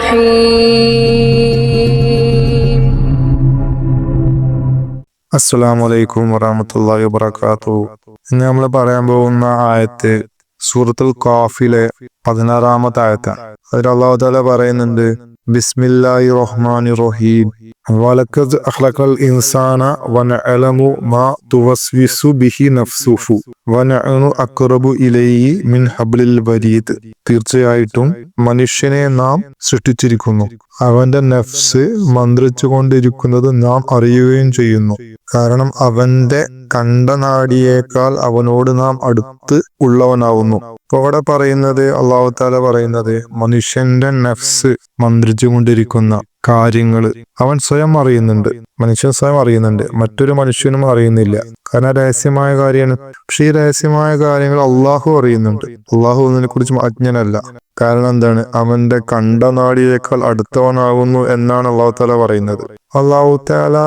الرحيم അസ്സലാമു അലൈക്കും വറഹമത്തല്ലാഹി വബറകാത്തു ഇന്ന് നമ്മൾ പറയാൻ പോകുന്ന ആയത്ത് സൂറത്തുൽ കാഫിലെ പതിനാറാമത്തെ ആയത്താണ് അതിൽ അള്ളാഹു താല പറയുന്നുണ്ട് ബിസ്മില്ലാഹി റഹ്മാനി റഹീം വലക്കത് അഖ്ലഖൽ ഇൻസാന വനഅലമു മാ തുവസ്വിസു ബിഹി നഫ്സുഹു. വനഅനു അഖ്റബു ഇലൈഹി മിൻ ഹബ്ലിൽ വരീദ്. തീർച്ചയായിട്ടും മനുഷ്യനെ നാം സൃഷ്ടിച്ചിരിക്കുന്നു. അവന്റെ നഫ്സ് മന്ത്രിച്ചുകൊണ്ടിരിക്കുന്നത് നാം അറിയുകയും ചെയ്യുന്നു. കാരണം അവന്റെ കണ്ടനാടിയേക്കാൾ അവനോട് നാം അടുത്ത് ഉള്ളവനാവുന്നു. അവിടെ പറയുന്നത് അള്ളാഹു താല പറയുന്നത് മനുഷ്യന്റെ നഫ്സ് മന്ത്രിച്ചു കൊണ്ടിരിക്കുന്ന കാര്യങ്ങൾ അവൻ സ്വയം അറിയുന്നുണ്ട്. മനുഷ്യൻ സ്വയം അറിയുന്നുണ്ട്. മറ്റൊരു മനുഷ്യനും അറിയുന്നില്ല. കാരണം രഹസ്യമായ കാര്യമാണ്. പക്ഷെ ഈ രഹസ്യമായ കാര്യങ്ങൾ അള്ളാഹു അറിയുന്നുണ്ട്. അള്ളാഹു അതിനെ കുറിച്ച് അജ്ഞനല്ല. കാരണം എന്താണ്? അവന്റെ കണ്ട നാടിയേക്കാൾ അടുത്തവനാകുന്നു എന്നാണ് അള്ളാഹു താല പറയുന്നത്. അള്ളാഹു താല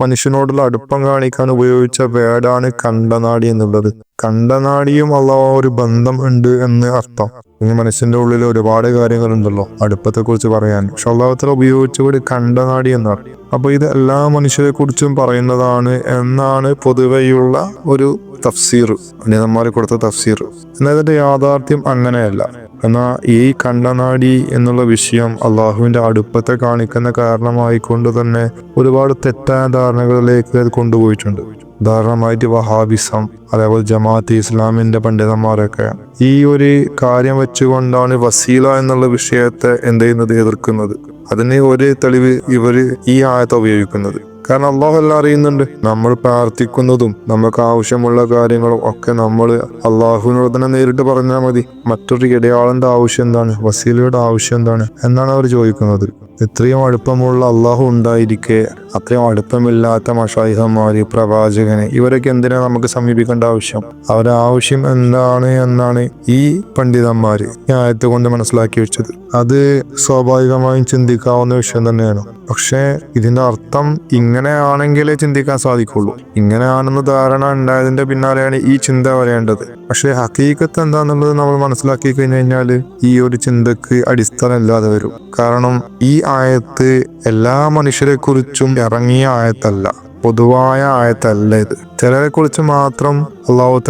മനുഷ്യനോടുള്ള അടുപ്പം കാണിക്കാൻ ഉപയോഗിച്ച വേടാണ് കണ്ടനാടി എന്നുള്ളത്. കണ്ടനാടിയും അള്ളാഹു ഒരു ബന്ധം ഉണ്ട് എന്ന് അർത്ഥം. ഇനി മനുഷ്യന്റെ ഉള്ളിൽ ഒരുപാട് കാര്യങ്ങളുണ്ടല്ലോ അടുപ്പത്തെ കുറിച്ച് പറയാൻ. പക്ഷെ അള്ളാഹുത്തല ഉപയോഗിച്ചുകൂടി കണ്ടനാടി എന്നാണ്. അപ്പൊ ഇത് എല്ലാ മനുഷ്യരെ കുറിച്ചും പറയുന്നതാണ് എന്നാണ് പൊതുവെയുള്ള ഒരു തഫ്സീർ. അനിതന്മാരെ കൊടുത്ത തഫ്സീർ. എന്നാൽ ഇതിന്റെ യാഥാർത്ഥ്യം അങ്ങനെയല്ല. എന്നാൽ ഈ കണ്ടനാടി എന്നുള്ള വിഷയം അള്ളാഹുവിന്റെ അടുപ്പത്തെ കാണിക്കുന്ന കാരണമായിക്കൊണ്ട് തന്നെ ഒരുപാട് തെറ്റായ ധാരണകളിലേക്ക് അത് കൊണ്ടുപോയിട്ടുണ്ട്. ഉദാഹരണമായിട്ട് വഹാബിസം അതേപോലെ ജമാഅത്ത് ഇസ്ലാമിന്റെ പണ്ഡിതന്മാരൊക്കെ. ഈ ഒരു കാര്യം വെച്ചുകൊണ്ടാണ് വസീല എന്നുള്ള വിഷയത്തെ എന്ത് ചെയ്യുന്നത് എതിർക്കുന്നത്. അതിന് ഒരു തെളിവ് ഇവർ ഈ ആയത്തെ ഉപയോഗിക്കുന്നത്. കാരണം അള്ളാഹു എല്ലാം അറിയുന്നുണ്ട്. നമ്മൾ പ്രാർത്ഥിക്കുന്നതും നമുക്ക് ആവശ്യമുള്ള കാര്യങ്ങളും ഒക്കെ നമ്മൾ അള്ളാഹുവിനോട് തന്നെ നേരിട്ട് പറഞ്ഞാൽ മതി. മറ്റൊരു ഇടയാളന്റെ ആവശ്യം എന്താണ്? വസീലയുടെ ആവശ്യം എന്താണ്? എന്നാണ് അവർ ചോദിക്കുന്നത്. ഇത്രയും അടുപ്പമുള്ള അള്ളാഹു ഉണ്ടായിരിക്കെ അത്രയും അടുപ്പമില്ലാത്ത മഷായിഹന്മാര് പ്രവാചകന് ഇവരൊക്കെ എന്തിനാ നമുക്ക് സമീപിക്കേണ്ട ആവശ്യം? അവരുടെ ആവശ്യം എന്താണ് എന്നാണ് ഈ പണ്ഡിതന്മാര് ഈ ആയത്ത് കൊണ്ട് മനസ്സിലാക്കി വെച്ചത്. അത് സ്വാഭാവികമായും ചിന്തിക്കാവുന്ന വിഷയം തന്നെയാണ്. പക്ഷേ ഇതിന്റെ അർത്ഥം ഇങ്ങനെയാണെങ്കിലേ ചിന്തിക്കാൻ സാധിക്കുള്ളൂ. ഇങ്ങനെയാണെന്ന് ധാരണ ഉണ്ടായതിന്റെ പിന്നാലെയാണ് ഈ ചിന്ത വരേണ്ടത്. പക്ഷേ ഹക്കീക്കത്ത് എന്താന്നുള്ളത് നമ്മൾ മനസ്സിലാക്കി കഴിഞ്ഞു കഴിഞ്ഞാൽ ഈ ഒരു ചിന്തക്ക് അടിസ്ഥാനം ഇല്ലാതെ വരും. കാരണം ഈ ആയത്ത് എല്ലാ മനുഷ്യരെ കുറിച്ചും ഇറങ്ങിയ ആയത്തല്ല പൊതുവായ ആയത്തല്ല ഇത്. ചിലരെ കുറിച്ച് മാത്രം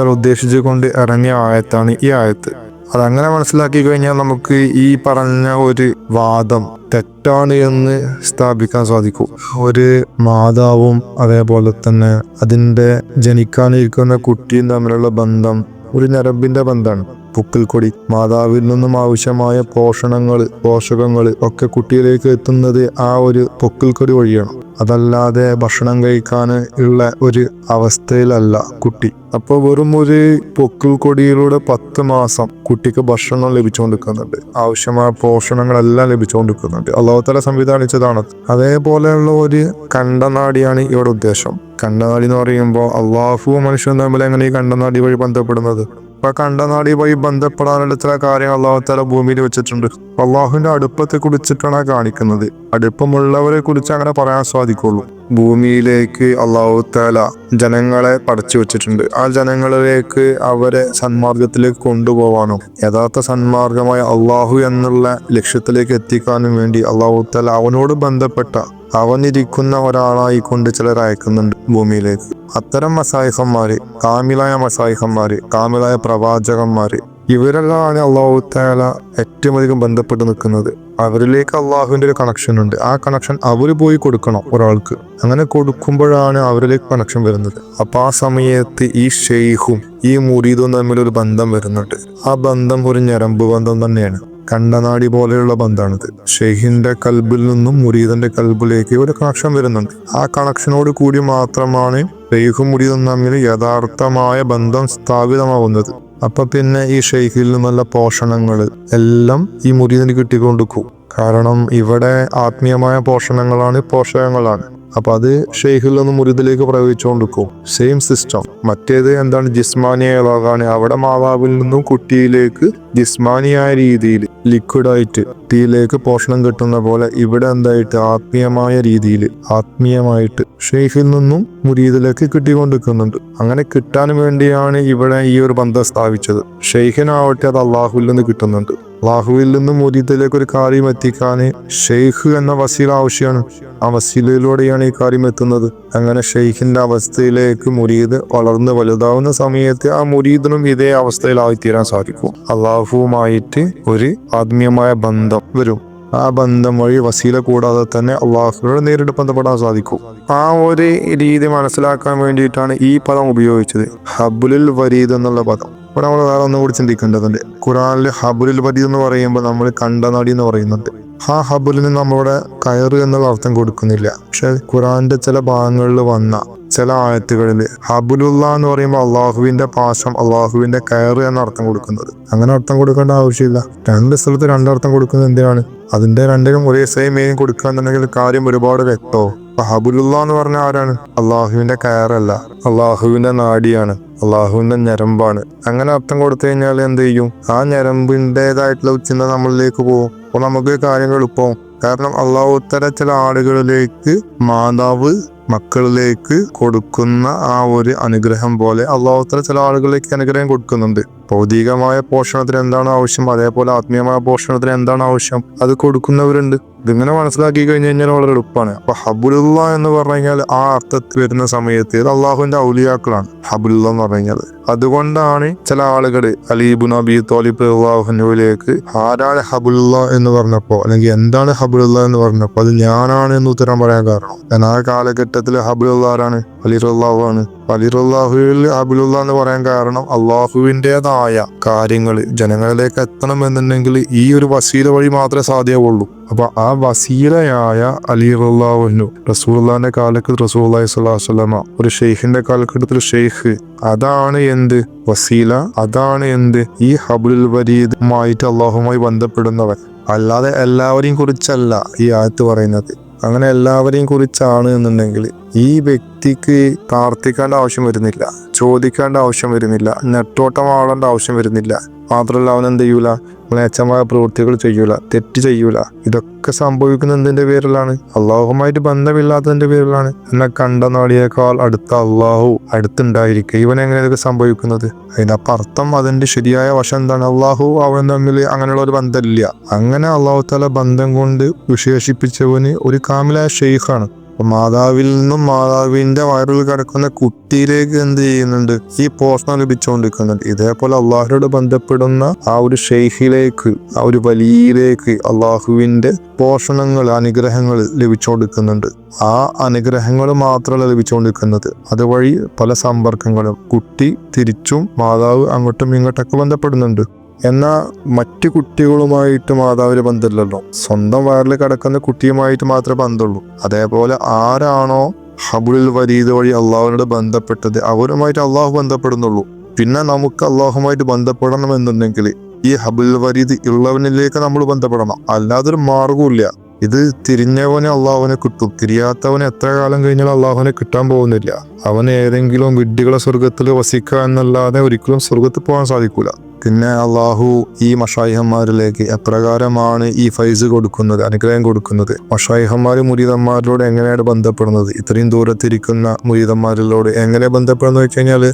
ഉദ്ദേശിച്ചു കൊണ്ട് ഇറങ്ങിയ ആയത്താണ് ഈ ആയത്ത്. അതങ്ങനെ മനസ്സിലാക്കി കഴിഞ്ഞാൽ നമുക്ക് ഈ പറഞ്ഞ ഒരു വാദം തെറ്റാണ് എന്ന് സ്ഥാപിക്കാൻ സാധിക്കും. ഒരു മാതാവും അതേപോലെ തന്നെ അതിന്റെ ജനിക്കാനിരിക്കുന്ന കുട്ടിയും തമ്മിലുള്ള ബന്ധം ഒരു ഞരമ്പിന്റെ ബന്ധമാണ്. പുക്കിൽ കൊടി മാതാവിൽ നിന്നും ആവശ്യമായ പോഷണങ്ങൾ പോഷകങ്ങൾ ഒക്കെ കുട്ടിയിലേക്ക് എത്തുന്നത് ആ ഒരു പൊക്കിൽ കൊടി വഴിയാണ്. അതല്ലാതെ ഭക്ഷണം കഴിക്കാൻ ഉള്ള ഒരു അവസ്ഥയിലല്ല കുട്ടി. അപ്പോൾ വെറും ഒരു പൊക്കിൽ കൊടിയിലൂടെ പത്ത് മാസം കുട്ടിക്ക് ഭക്ഷണം ലഭിച്ചുകൊണ്ടിരിക്കുന്നുണ്ട്. ആവശ്യമായ പോഷണങ്ങളെല്ലാം ലഭിച്ചുകൊണ്ടിരിക്കുന്നുണ്ട്. അള്ളാഹുത്തല സംവിധാനിച്ചതാണ്. അതേപോലെയുള്ള ഒരു കണ്ടനാടിയാണ് ഇവിടെ ഉദ്ദേശം. കണ്ടനാടി എന്ന് പറയുമ്പോൾ അള്ളാഹു മനുഷ്യൻ തമ്മിൽ എങ്ങനെ ഈ കണ്ടനാടി വഴി ബന്ധപ്പെടുന്നത്? അപ്പൊ കണ്ട നാടിയുമായി ബന്ധപ്പെടാനുള്ള ചില കാര്യങ്ങൾ അള്ളാഹുത്താല ഭൂമിയിൽ വെച്ചിട്ടുണ്ട്. അള്ളാഹുവിന്റെ അടുപ്പത്തെ കുറിച്ചിട്ടാണ് കാണിക്കുന്നത്. അടുപ്പമുള്ളവരെ കുറിച്ച് അങ്ങനെ പറയാൻ സാധിക്കുള്ളൂ. ഭൂമിയിലേക്ക് അള്ളാഹു താല ജനങ്ങളെ പടച്ചു വെച്ചിട്ടുണ്ട്. ആ ജനങ്ങളിലേക്ക് അവരെ സന്മാർഗത്തിലേക്ക് കൊണ്ടുപോകാനും യഥാർത്ഥ സന്മാർഗമായ അള്ളാഹു എന്നുള്ള ലക്ഷ്യത്തിലേക്ക് എത്തിക്കാനും വേണ്ടി അള്ളാഹു താല അവനോട് ബന്ധപ്പെട്ട അവനിരിക്കുന്ന ഒരാളായി കൊണ്ട് ചിലർ അയക്കുന്നുണ്ട് ഭൂമിയിലേക്ക്. അത്തരം മസായിഹന്മാര് കാമിലായ മസായിഹന്മാര് കാമിലായ പ്രവാചകന്മാര് ഇവരെല്ലാം അള്ളാഹു താല ഏറ്റവും അധികം ബന്ധപ്പെട്ട് നിൽക്കുന്നത്. അവരിലേക്ക് അള്ളാഹുവിന്റെ ഒരു കണക്ഷൻ ഉണ്ട്. ആ കണക്ഷൻ അവർ പോയി കൊടുക്കണം ഒരാൾക്ക്. അങ്ങനെ കൊടുക്കുമ്പോഴാണ് അവരിലേക്ക് കണക്ഷൻ വരുന്നത്. അപ്പൊ ആ സമയത്ത് ഈ ഷെയ്ഖും ഈ മുരീദും തമ്മിൽ ഒരു ബന്ധം വരുന്നുണ്ട്. ആ ബന്ധം ഒരു ഞരമ്പ് ബന്ധം തന്നെയാണ്. കണ്ടനാടി പോലെയുള്ള ബന്ധമാണിത് ഷെയ്ഖിന്റെ കൽബിൽ നിന്നും മുരീദന്റെ കൽബിലേക്ക് ഒരു കണക്ഷൻ വരുന്നുണ്ട്. ആ കണക്ഷനോട് കൂടി മാത്രമാണ് ഷെയ്ഖും മുരീദും തമ്മിൽ യഥാർത്ഥമായ ബന്ധം സ്ഥാപിതമാവുന്നത്. അപ്പൊ പിന്നെ ഈ ഷെയ്ഖിൽ നിന്നുള്ള പോഷണങ്ങൾ എല്ലാം ഈ മുരീദിന് കിട്ടിക്കൊണ്ടിരിക്കും കാരണം ഇവിടെ ആത്മീയമായ പോഷണങ്ങളാണ് പോഷകങ്ങളാണ്. അപ്പൊ അത് ഷെയ്ഖിൽ നിന്ന് മുരിദിലേക്ക് പ്രയോഗിച്ചുകൊണ്ടിരിക്കും. സെയിം സിസ്റ്റം മറ്റേത് എന്താണ്? ജിസ്മാനിയ ഇളകാണ്. അവിടെ മാതാവിൽ നിന്നും കുട്ടിയിലേക്ക് ജിസ്മാനിയായ രീതിയിൽ ലിക്വിഡായിട്ട് തീയിലേക്ക് പോഷണം കിട്ടുന്ന പോലെ ഇവിടെ എന്തായിട്ട്? ആത്മീയമായ രീതിയിൽ ആത്മീയമായിട്ട് ഷെയ്ഖിൽ നിന്നും മുരീദിലേക്ക് കിട്ടിക്കൊണ്ടിരിക്കുന്നുണ്ട്. അങ്ങനെ കിട്ടാൻ വേണ്ടിയാണ് ഇവിടെ ഈ ഒരു ബന്ധം സ്ഥാപിച്ചത്. ഷെയ്ഖിനാവട്ടെ അത് അള്ളാഹുവിൽ നിന്ന് കിട്ടുന്നുണ്ട്. അള്ളാഹുവിൽ നിന്നും മുരീദിലേക്ക് ഒരു കാര്യം എത്തിക്കാൻ ഷെയ്ഖ് എന്ന വസീൽ ആവശ്യമാണ്. ആ വസീലയിലൂടെയാണ് ഈ കാര്യം എത്തുന്നത്. അങ്ങനെ ഷെയ്ഖിന്റെ അവസ്ഥയിലേക്ക് മുരീദ് വളർന്ന് വലുതാവുന്ന സമയത്ത് ആ മുരീദിനും ഇതേ അവസ്ഥയിലായി തീരാൻ സാധിക്കും. അള്ളാഹുവുമായിട്ട് ഒരു ആത്മീയമായ ബന്ധം വരും. ആ ബന്ധം വഴി വസീല കൂടാതെ തന്നെ അള്ളാഹുനോട് നേരിട്ട് ബന്ധപ്പെടാൻ സാധിക്കും. ആ ഒരു രീതി മനസ്സിലാക്കാൻ വേണ്ടിയിട്ടാണ് ഈ പദം ഉപയോഗിച്ചത്. ഹബുലുൽ വരീദ് എന്നുള്ള പദം. ഇവിടെ നമ്മൾ വേറെ ഒന്നും കൂടി ചിന്തിക്കേണ്ടതുണ്ട്. ഖുറാനിൽ ഹബുലുൽ വരീദ് എന്ന് പറയുമ്പോൾ നമ്മൾ കണ്ടനടി എന്ന് പറയുന്നുണ്ട്. ആ ഹബലിന് നമ്മളിവിടെ കയറ് എന്നുള്ള അർത്ഥം കൊടുക്കുന്നില്ല. പക്ഷെ ഖുറാന്റെ ചില ഭാഗങ്ങളിൽ വന്ന ചില ആയത്തുകളിൽ ഹബുലുള്ള എന്ന് പറയുമ്പോൾ അള്ളാഹുവിന്റെ പാശം അള്ളാഹുവിന്റെ കയറ് എന്ന അർത്ഥം കൊടുക്കുന്നത്. അങ്ങനെ അർത്ഥം കൊടുക്കേണ്ട ആവശ്യമില്ല. രണ്ട് സ്ഥലത്ത് രണ്ടർത്ഥം കൊടുക്കുന്നത് എന്തിനാണ്? അതിന്റെ രണ്ടിനും ഒരേ സെയിം മീനിങ് കൊടുക്കുക എന്നുണ്ടെങ്കിൽ കാര്യം ഒരുപാട് വ്യക്തമാവും അപ്പൊ ഹബുലുള്ള എന്ന് പറഞ്ഞ ആരാണ്? അള്ളാഹുവിന്റെ കയറല്ല. അള്ളാഹുവിന്റെ നാടിയാണ്. അള്ളാഹുവിന്റെ ഞരമ്പാണ്. അങ്ങനെ അർത്ഥം കൊടുത്തു കഴിഞ്ഞാൽ എന്ത് ചെയ്യും? ആ ഞരമ്പിന്റെതായിട്ടുള്ള ചിന്ത നമ്മളിലേക്ക് പോകും. അപ്പോൾ നമുക്ക് കാര്യങ്ങൾ ഇപ്പോ കാരണം അള്ളാഹുത്തര ചില ആളുകളിലേക്ക് മാതാവ് മക്കളിലേക്ക് കൊടുക്കുന്ന ആ ഒരു അനുഗ്രഹം പോലെ അള്ളാഹുത്തര ചില ആളുകളിലേക്ക് അനുഗ്രഹം കൊടുക്കുന്നുണ്ട്. ഭൗതികമായ പോഷണത്തിന് എന്താണ് ആവശ്യം? അതേപോലെ ആത്മീയമായ പോഷണത്തിന് എന്താണ് ആവശ്യം? അത് കൊടുക്കുന്നവരുണ്ട്. ഇതിങ്ങനെ മനസ്സിലാക്കി കഴിഞ്ഞു കഴിഞ്ഞാൽ വളരെ എളുപ്പമാണ്. അപ്പൊ ഹബുലുള്ള എന്ന് പറഞ്ഞു കഴിഞ്ഞാൽ ആ അർത്ഥത്തിൽ വരുന്ന സമയത്ത് ഇത് അള്ളാഹുവിന്റെ ഔലിയാക്കളാണ്. ഹബുലുള്ള എന്ന് പറഞ്ഞു കഴിഞ്ഞാൽ. അതുകൊണ്ടാണ് ചില ആളുകൾ അലീബു നബി തോലിബ് അള്ളാഹുനുവിലേക്ക് ആരാണ് ഹബുലുള്ള എന്ന് പറഞ്ഞപ്പോ അല്ലെങ്കിൽ എന്താണ് ഹബുലുള്ള എന്ന് പറഞ്ഞപ്പോ അത് ഞാനാണ് എന്ന് ഉത്തരം പറയാൻ കാരണം. ഞാൻ ആ കാലഘട്ടത്തിൽ ഹബുലുള്ള ആരാണ്? അലിറുല്ലാഹു ആണ്. അലിറുല്ലാഹുവിൽ ഹബുലുള്ള എന്ന് പറയാൻ കാരണം അള്ളാഹുവിന്റെതായ കാര്യങ്ങൾ ജനങ്ങളിലേക്ക് എത്തണമെന്നുണ്ടെങ്കിൽ ഈ ഒരു വസീല വഴി മാത്രമേ സാധ്യമാവുള്ളൂ അപ്പൊ ആ വസീലയായ അലി റല്ലാഹുനു റസൂള്ളാന്റെ കാലത്ത് റസൂൽ സ്വലാസ്വലമ ഒരു ഷെയ്ഖിന്റെ കാലഘട്ടത്തിൽ ഷെയ്ഖ് അതാണ് എന്ത് വസീല? അതാണ് എന്ത്? ഈ ഹബുൽ വരീദുമായിട്ട് അള്ളാഹുമായി ബന്ധപ്പെടുന്നവൻ. അല്ലാതെ എല്ലാവരെയും കുറിച്ചല്ല ഈ ആയത്ത് പറയുന്നത്. അങ്ങനെ എല്ലാവരെയും കുറിച്ചാണ് എന്നുണ്ടെങ്കിൽ ഈ വ്യക്തിക്ക് പ്രാർത്ഥിക്കേണ്ട ആവശ്യം വരുന്നില്ല ചോദിക്കേണ്ട ആവശ്യം വരുന്നില്ല നെട്ടോട്ടം ആളേണ്ട ആവശ്യം വരുന്നില്ല. മാത്രമല്ല അവൻ എന്ത് ചെയ്യൂല? മ്ലേച്ഛമായ പ്രവൃത്തികൾ ചെയ്യൂല തെറ്റ് ചെയ്യൂല. ഇതൊക്കെ സംഭവിക്കുന്ന എന്തിന്റെ പേരിലാണ്. അള്ളാഹുമായിട്ട് ബന്ധമില്ലാത്തതിന്റെ പേരിലാണ്. എന്നെ കണ്ട നാടിയേക്കാൾ അടുത്ത അള്ളാഹു അടുത്തുണ്ടായിരിക്കുക. ഇവൻ എങ്ങനെ ഇതൊക്കെ സംഭവിക്കുന്നത്? അതിന്റെ അപ്പൊ അർത്ഥം അതിന്റെ ശരിയായ വശം എന്താണ്? അള്ളാഹു അവൻ തമ്മിൽ അങ്ങനെയുള്ള ഒരു ബന്ധമില്ല. അങ്ങനെ അള്ളാഹു തല ബന്ധം കൊണ്ട് വിശേഷിപ്പിച്ചവന് ഒരു കാമിലായ ഷെയ്ഖാണ് മാതാവിൽ നിന്നും മാതാവിന്റെ വയറിൽ കിടക്കുന്ന കുട്ടിയിലേക്ക് എന്ത് ചെയ്യുന്നുണ്ട്? ഈ പോഷണം ലഭിച്ചുകൊണ്ടിരിക്കുന്നുണ്ട് ഇതേപോലെ അള്ളാഹുരോട് ബന്ധപ്പെടുന്ന ആ ഒരു ഷെയ്ഖിലേക്ക് ആ ഒരു വലിയിലേക്ക് അള്ളാഹുവിന്റെ പോഷണങ്ങൾ അനുഗ്രഹങ്ങൾ ലഭിച്ചുകൊണ്ടിരിക്കുന്നുണ്ട് ആ അനുഗ്രഹങ്ങൾ മാത്രമല്ല ലഭിച്ചുകൊണ്ടിരിക്കുന്നത് അതുവഴി പല സമ്പർക്കങ്ങളും കുട്ടി തിരിച്ചും മാതാവ് അങ്ങോട്ടും ഇങ്ങോട്ടൊക്കെ ബന്ധപ്പെടുന്നുണ്ട്. എന്നാൽ മറ്റു കുട്ടികളുമായിട്ട് മാതാവിന് ബന്ധമില്ലല്ലോ. സ്വന്തം വയറിൽ കിടക്കുന്ന കുട്ടിയുമായിട്ട് മാത്രമേ ബന്ധമുള്ളൂ. അതേപോലെ ആരാണോ ഹബുലിൽ വരീദ് വഴി അള്ളാഹുവിനോട് ബന്ധപ്പെട്ടത് അവരുമായിട്ട് അള്ളാഹു ബന്ധപ്പെടുന്നുള്ളൂ. പിന്നെ നമുക്ക് അള്ളാഹുമായിട്ട് ബന്ധപ്പെടണം എന്നുണ്ടെങ്കിൽ ഈ ഹബുൽ വരീദ് ഉള്ളവനിലേക്ക് നമ്മൾ ബന്ധപ്പെടണം. അല്ലാതൊരു മാർഗവുമില്ല ഇത് തിരിഞ്ഞവനെ അള്ളാഹുവിനെ കിട്ടും. തിരിയാത്തവന് എത്ര കാലം കഴിഞ്ഞാൽ അള്ളാഹുവിനെ കിട്ടാൻ പോകുന്നില്ല. അവൻ ഏതെങ്കിലും വിഡ്ഢികളെ സ്വർഗത്തിൽ വസിക്കുക എന്നല്ലാതെ ഒരിക്കലും സ്വർഗത്തിൽ പോകാൻ സാധിക്കൂല. പിന്നെ അള്ളാഹു ഈ മഷായിഹന്മാരിലേക്ക് എപ്രകാരമാണ് ഈ ഫൈസ് കൊടുക്കുന്നത് അനുഗ്രഹം കൊടുക്കുന്നത്? മഷായിഹന്മാർ മുരീതന്മാരിലൂടെ എങ്ങനെയാണ് ബന്ധപ്പെടുന്നത്? ഇത്രയും ദൂരത്തിരിക്കുന്ന മുരീതന്മാരിലൂടെ എങ്ങനെ ബന്ധപ്പെടുന്നത് വെച്ച് കഴിഞ്ഞാൽ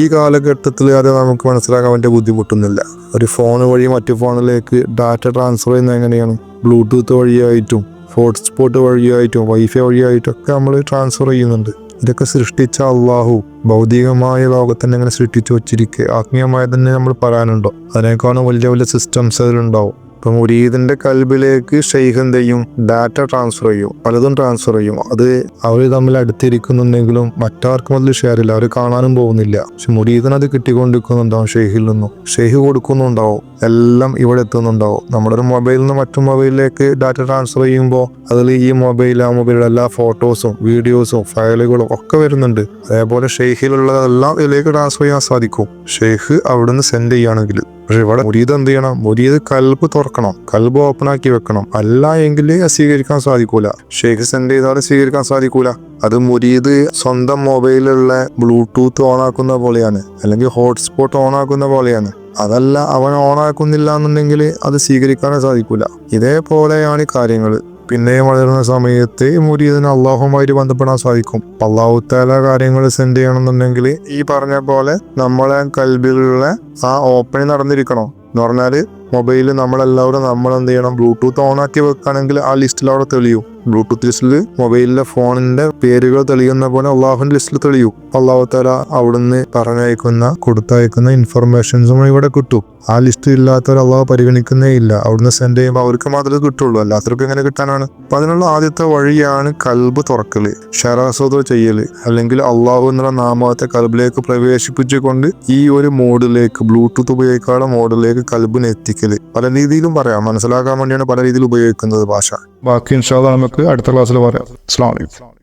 ഈ കാലഘട്ടത്തിൽ അത് നമുക്ക് മനസ്സിലാക്കാൻ വേണ്ടി ബുദ്ധിമുട്ടുന്നില്ല ഒരു ഫോൺ വഴി മറ്റു ഫോണിലേക്ക് ഡാറ്റ ട്രാൻസ്ഫർ ചെയ്യുന്നത് എങ്ങനെയാണ്? ബ്ലൂടൂത്ത് വഴിയായിട്ടും ഹോട്ട്സ്പോട്ട് വഴിയായിട്ടും വൈഫൈ വഴിയായിട്ടും ഒക്കെ നമ്മൾ ട്രാൻസ്ഫർ ചെയ്യുന്നുണ്ട്. ഇതൊക്കെ സൃഷ്ടിച്ച അള്ളാഹു ഭൗതികമായ ലോകത്തന്നെ അങ്ങനെ സൃഷ്ടിച്ചു വച്ചിരിക്കുക ആത്മീയമായി തന്നെ നമ്മൾ പറയാനുണ്ടോ? അതിനേക്കാളും വലിയ വലിയ സിസ്റ്റംസ് അതിലുണ്ടാവും. ഇപ്പം മുരീദിന്റെ കൽബിലേക്ക് ഷെയ്ഖ് എന്ത് ചെയ്യും? ഡാറ്റ ട്രാൻസ്ഫർ ചെയ്യും. പലതും ട്രാൻസ്ഫർ ചെയ്യും. അത് അവർ തമ്മിൽ അടുത്തിരിക്കുന്നുണ്ടെങ്കിലും മറ്റാർക്കും അതിൽ ഷെയർ ഇല്ല. അവർ കാണാനും പോകുന്നില്ല. പക്ഷെ മുരീദിന് അത് കിട്ടിക്കൊണ്ടിരിക്കുന്നുണ്ടാവും ഷെയ്ഖിൽ നിന്നും. ഷെയ്ഖ് കൊടുക്കുന്നുണ്ടാവും. എല്ലാം ഇവിടെ എത്തുന്നുണ്ടാവും. നമ്മുടെ ഒരു മൊബൈലിൽ നിന്ന് മറ്റു മൊബൈലിലേക്ക് ഡാറ്റ ട്രാൻസ്ഫർ ചെയ്യുമ്പോൾ അതിൽ ഈ മൊബൈൽ ആ മൊബൈലിലെ എല്ലാ ഫോട്ടോസും വീഡിയോസും ഫയലുകളും ഒക്കെ വരുന്നുണ്ട്. അതേപോലെ ഷെയ്ഖിലുള്ളതെല്ലാം ഇതിലേക്ക് ട്രാൻസ്ഫർ ചെയ്യാൻ സാധിക്കും. ഷെയ്ഖ് അവിടുന്ന് സെൻഡ് ചെയ്യുകയാണെങ്കിൽ. പക്ഷെ ഇവിടെ മുരീദ് എന്ത് ചെയ്യണം? മുരീദ് കൽബ് തുറക്കണം. കൽബ് ഓപ്പൺ ആക്കി വെക്കണം. അല്ല എങ്കിൽ സ്വീകരിക്കാൻ സാധിക്കൂല. ഷെയ്ഖ് സെൻഡ് ചെയ്താൽ സ്വീകരിക്കാൻ സാധിക്കൂല. അത് മുരീത് സ്വന്തം മൊബൈലിലുള്ള ബ്ലൂടൂത്ത് ഓൺ ആക്കുന്ന പോലെയാണ്. അല്ലെങ്കിൽ ഹോട്ട്സ്പോട്ട് ഓൺ ആക്കുന്ന പോലെയാണ്. അതല്ല അവൻ ഓൺ ആക്കുന്നില്ല എന്നുണ്ടെങ്കിൽ അത് സ്വീകരിക്കാനേ സാധിക്കൂല. ഇതേപോലെയാണ് കാര്യങ്ങൾ. പിന്നെയും വളരുന്ന സമയത്ത് മുരീദിന് അള്ളാഹുമായിട്ട് ബന്ധപ്പെടാൻ സാധിക്കും. അള്ളാഹു കാര്യങ്ങൾ സെൻഡ് ചെയ്യണമെന്നുണ്ടെങ്കിൽ ഈ പറഞ്ഞ പോലെ നമ്മളെ കൽബിലുള്ള ആ ഓപ്പണിങ് നടന്നിരിക്കണം. എന്ന് പറഞ്ഞാൽ മൊബൈലിൽ നമ്മളെല്ലാവരും നമ്മൾ എന്ത് ചെയ്യണം ബ്ലൂടൂത്ത് ഓൺ ആക്കി വെക്കുകയാണെങ്കിൽ ആ ലിസ്റ്റിൽ അവിടെ തെളിയും. ബ്ലൂടൂത്ത് ലിസ്റ്റിൽ മൊബൈലിലെ ഫോണിന്റെ പേരുകൾ തെളിയുന്ന പോലെ അള്ളാഹുവിന്റെ ലിസ്റ്റിൽ തെളിയും. അള്ളാഹു തല അവിടുന്ന് പറഞ്ഞയക്കുന്ന കൊടുത്തയക്കുന്ന ഇൻഫർമേഷൻസും ഇവിടെ കിട്ടും. ആ ലിസ്റ്റ് ഇല്ലാത്തവർ അള്ളാഹു പരിഗണിക്കുന്നേ ഇല്ല. അവിടുന്ന് സെൻഡ് ചെയ്യുമ്പോൾ അവർക്ക് മാത്രമേ കിട്ടുള്ളൂ. അല്ലാത്തവർക്ക് എങ്ങനെ കിട്ടാനാണ്? അപ്പൊ അതിനുള്ള ആദ്യത്തെ വഴിയാണ് കൽബ് തുറക്കൽ ഷറാസോദോ ചെയ്യൽ. അല്ലെങ്കിൽ അള്ളാഹു എന്നുള്ള നാമത്തെ കൽബിലേക്ക് പ്രവേശിപ്പിച്ചുകൊണ്ട് ഈ ഒരു മോഡിലേക്ക് ബ്ലൂടൂത്ത് ഉപയോഗിക്കാനുള്ള മോഡിലേക്ക് കൽബിനെ എത്തിക്കൽ പല രീതിയിലും പറയാം. മനസ്സിലാക്കാൻ വേണ്ടിയാണ് പല രീതിയിൽ ഉപയോഗിക്കുന്നത് ഭാഷ. ബാക്കി ഇൻഷാല്ല നമുക്ക് അടുത്ത ക്ലാസ്സിൽ പറയാം.